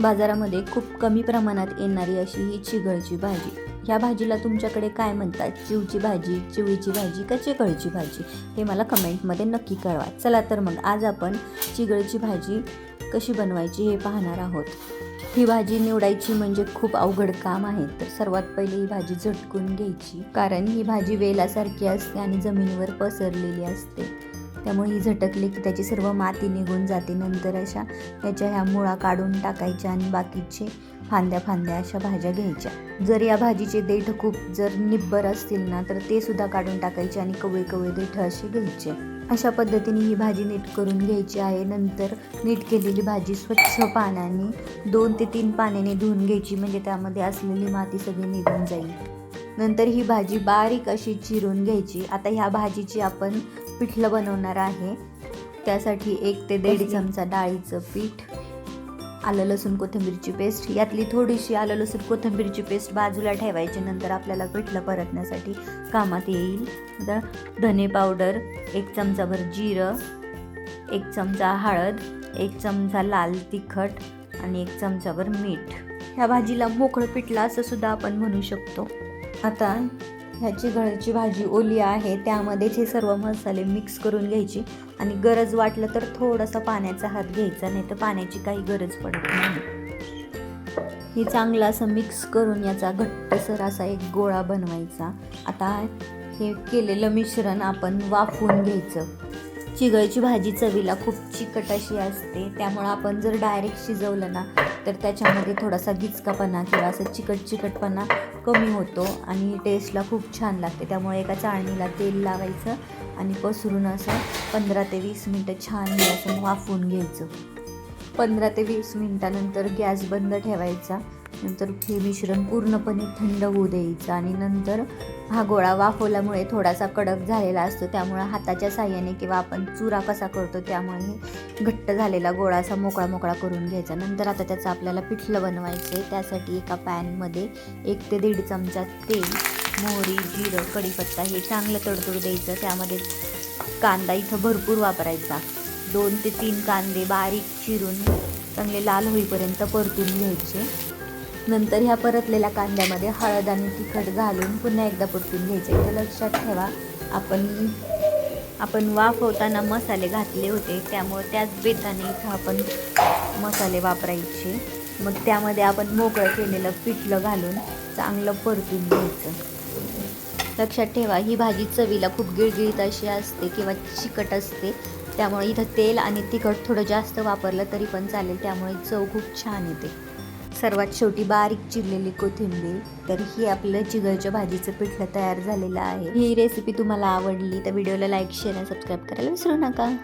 बाजारामध्ये खूप कमी प्रमाणात येणारी अशी ही चिघळची भाजी. ह्या भाजीला तुमच्याकडे काय म्हणतात? चिवची भाजी चिवळीची भाजी का चिगळची भाजी? हे मला कमेंटमध्ये नक्की कळवा. चला तर मग आज आपण चिगळची भाजी कशी बनवायची हे पाहणार आहोत. ही भाजी निवडायची म्हणजे खूप अवघड काम आहे. तर सर्वात पहिले ही भाजी झटकून घ्यायची. कारण ही भाजी वेलासारखी असते आणि जमिनीवर पसरलेली असते. त्यामुळे ही झटकली की त्याची सर्व माती निघून जाते. नंतर अशा त्याच्या ह्या मुळा काढून टाकायच्या आणि बाकीचे फांद्या फांद्या अशा भाज्या घ्यायच्या. जर या भाजीचे देठ खूप जर निब्बर असतील ना तर ते सुद्धा काढून टाकायचे आणि कवळे कवळे देठ असे घ्यायचे. अशा पद्धतीने ही भाजी नीट करून घ्यायची आहे. नंतर नीट केलेली भाजी स्वच्छ पाण्याने दोन ते तीन पाण्याने धुवून घ्यायची म्हणजे त्यामध्ये असलेली माती सगळी निघून जाईल. नंतर ही भाजी बारीक अशी चिरून घ्यायची. आता ह्या भाजीची आपण पिठलं बनवणार आहे. त्यासाठी एक ते दीड चमचा डाळीचं पीठ आलं लसूण कोथिंबीरची पेस्ट. यातली थोडीशी आलं लसूण कोथिंबीरची पेस्ट बाजूला ठेवायची. नंतर आपल्याला पिठलं परतण्यासाठी कामात येईल. आता धने पावडर एक चमचाभर जिरं एक चमचा हळद एक चमचा लाल तिखट आणि एक चमचाभर मीठ. ह्या भाजीला मोकळं पिठलं असं सुद्धा आपण म्हणू शकतो. आता ह्याची गळची भाजी ओली आहे त्यामध्येच हे सर्व मसाले मिक्स करून घ्यायची. आणि गरज वाटलं तर थोडासा पाण्याचा हात घ्यायचा नाही तर पाण्याची काही गरज पडत नाही. हे चांगलं असं मिक्स करून याचा घट्टसर असा एक गोळा बनवायचा. आता हे केलेलं मिश्रण आपण वाफवून घ्यायचं. चिगळची भाजी चवीला खूप चिकट अशी असते. त्यामुळं आपण जर डायरेक्ट शिजवलं ना तर त्याच्यामध्ये थोडासा गिचकापणा किंवा असं चिकट चिकटपणा कमी होतो आणि टेस्टला खूप छान लागते. त्यामुळे एका चाळणीला तेल लावायचं आणि पसरून असं पंधरा ते वीस मिनटं छान असं वाफवून घ्यायचं. पंधरा ते वीस मिनटानंतर गॅस बंद ठेवायचा. नंतर हे मिश्रण पूर्णपणे थंड होऊ द्यायचं आणि नंतर हा गोळा वाफवल्यामुळे थोडासा कडक झालेला असतो. त्यामुळे हाताच्या साह्याने किंवा आपण चुरा कसा करतो त्यामुळे घट्ट झालेला गोळा असा मोकळा मोकळा करून घ्यायचा. नंतर आता त्याचं आपल्याला पिठलं बनवायचं आहे त्यासाठी एका पॅनमध्ये एक ते दीड चमचा तेल मोहरी जिरं कढीपत्ता हे चांगलं तडतड द्यायचं. त्यामध्ये कांदा इथं भरपूर वापरायचा. दोन ते तीन कांदे बारीक चिरून चांगले लाल होईपर्यंत परतून घ्यायचे. नंतर ह्या परतलेल्या कांद्यामध्ये हळद आणि तिखट घालून पुन्हा एकदा परतून घ्यायचे. तर लक्षात ठेवा आपण आपण वाफवताना मसाले घातले होते त्यामुळे त्याच बेताने इथं आपण मसाले वापरायचे. मग त्यामध्ये आपण मोकळं केलेलं पिठलं घालून चांगलं परतून घ्यायचं. लक्षात ठेवा ही भाजी चवीला खूप गिळगिळीत अशी असते किंवा चिकट असते त्यामुळे इथं तेल आणि तिखट थोडं जास्त वापरलं तरी पण चालेल त्यामुळे चव खूप छान येते. सर्वात शेवटी बारीक चिरलेली कोथिंबीर. तर ही आपलं चिगळच्या भाजीचं पिठलं तयार झालेलं आहे. ही रेसिपी तुम्हाला आवडली तर व्हिडिओला लाईक शेअर आणि सबस्क्राईब करायला विसरू नका.